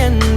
and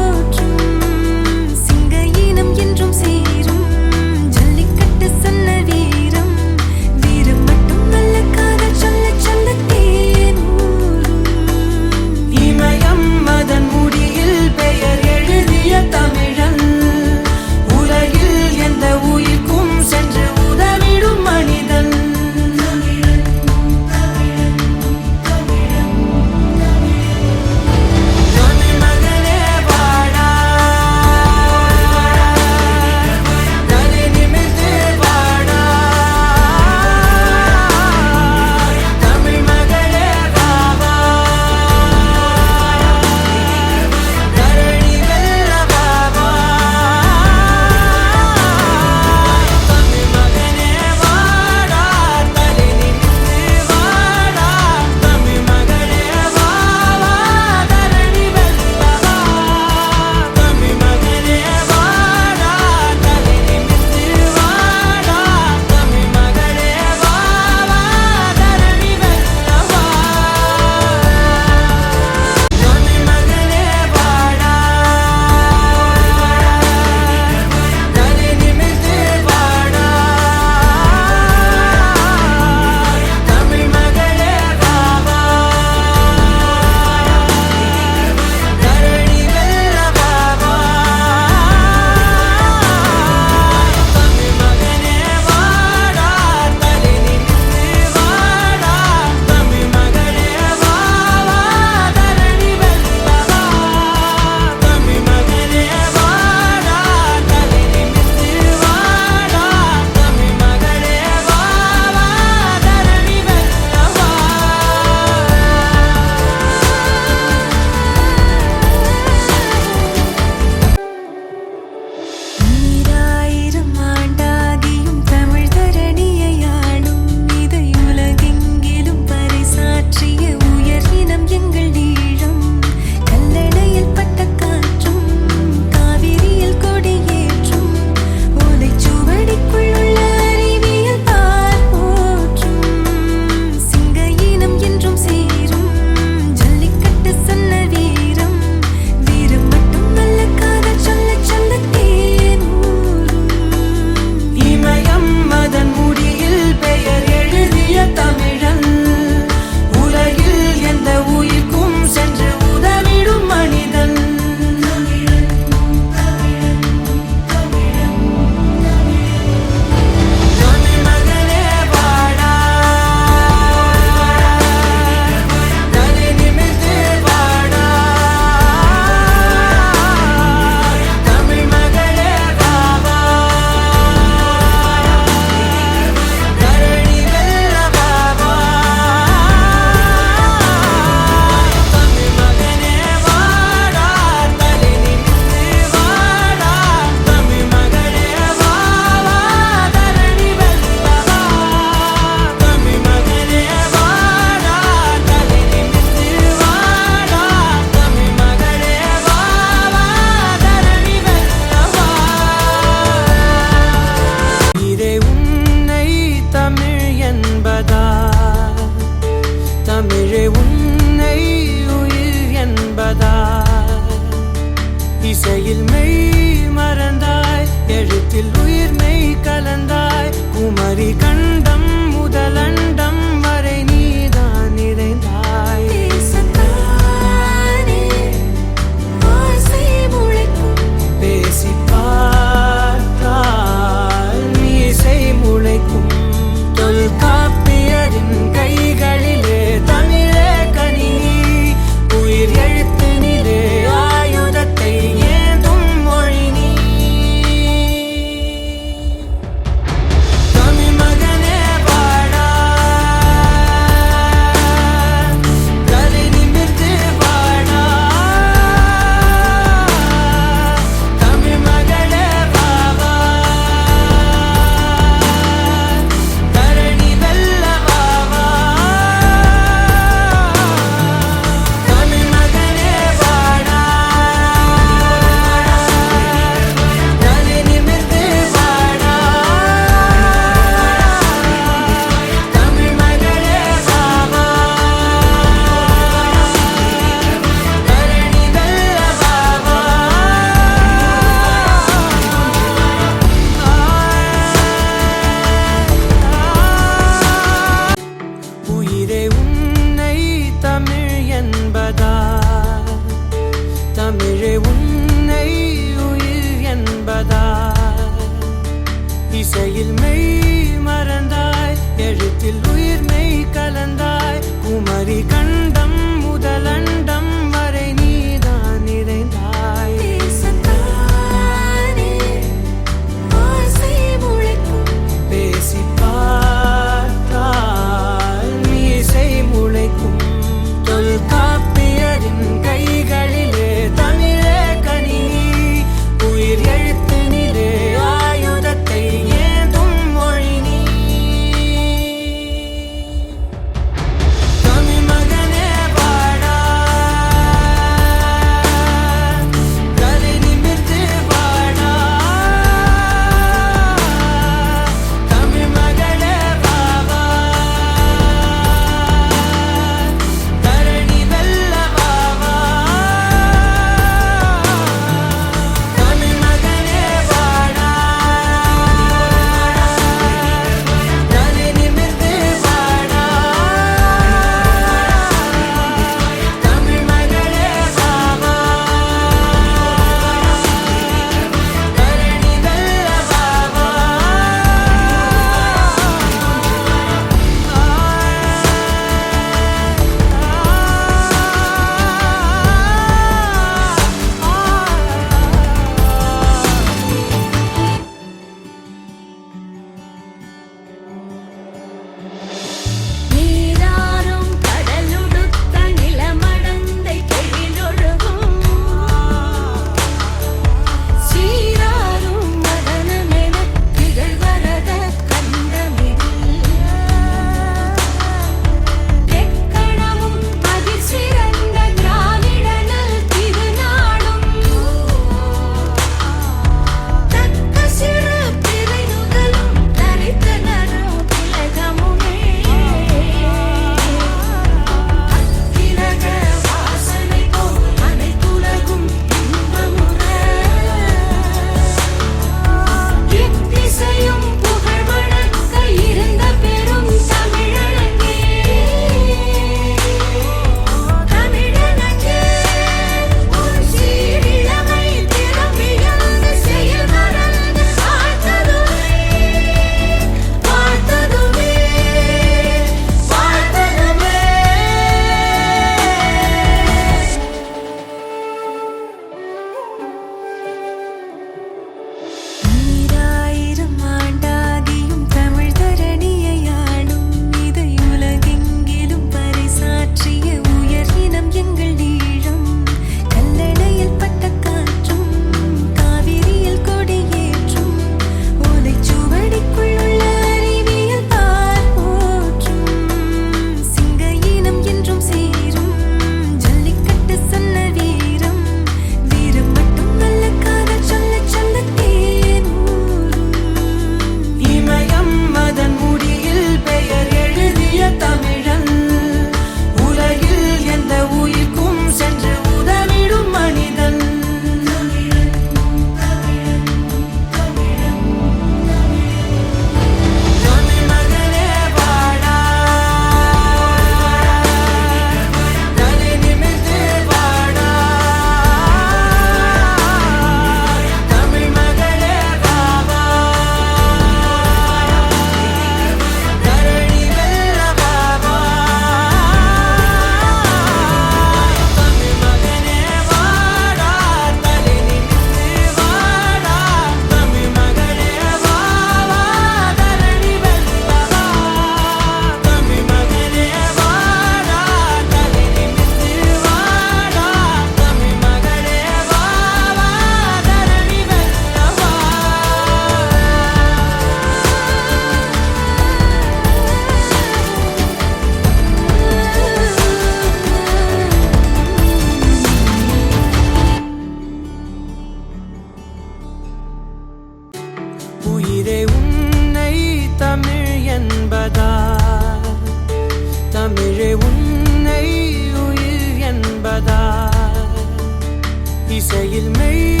இசையில் மெய்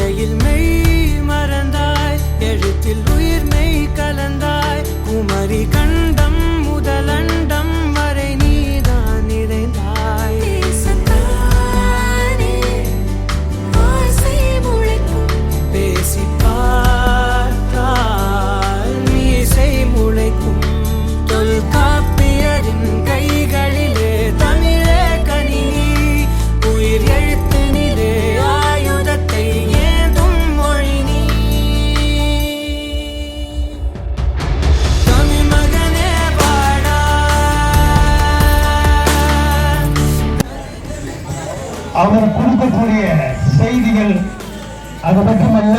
değil meyil அவர் கொடுக்கக்கூடிய செய்திகள் அது மட்டுமல்ல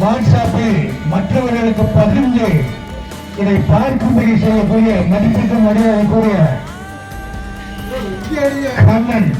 வாட்ஸ்அப்பில் மற்றவர்களுக்கு பகிர்ந்து இதை பார்க்கும்படி செய்யக்கூடிய மதிப்பிற்கு மரியாதைக்குரிய கண்ணன்.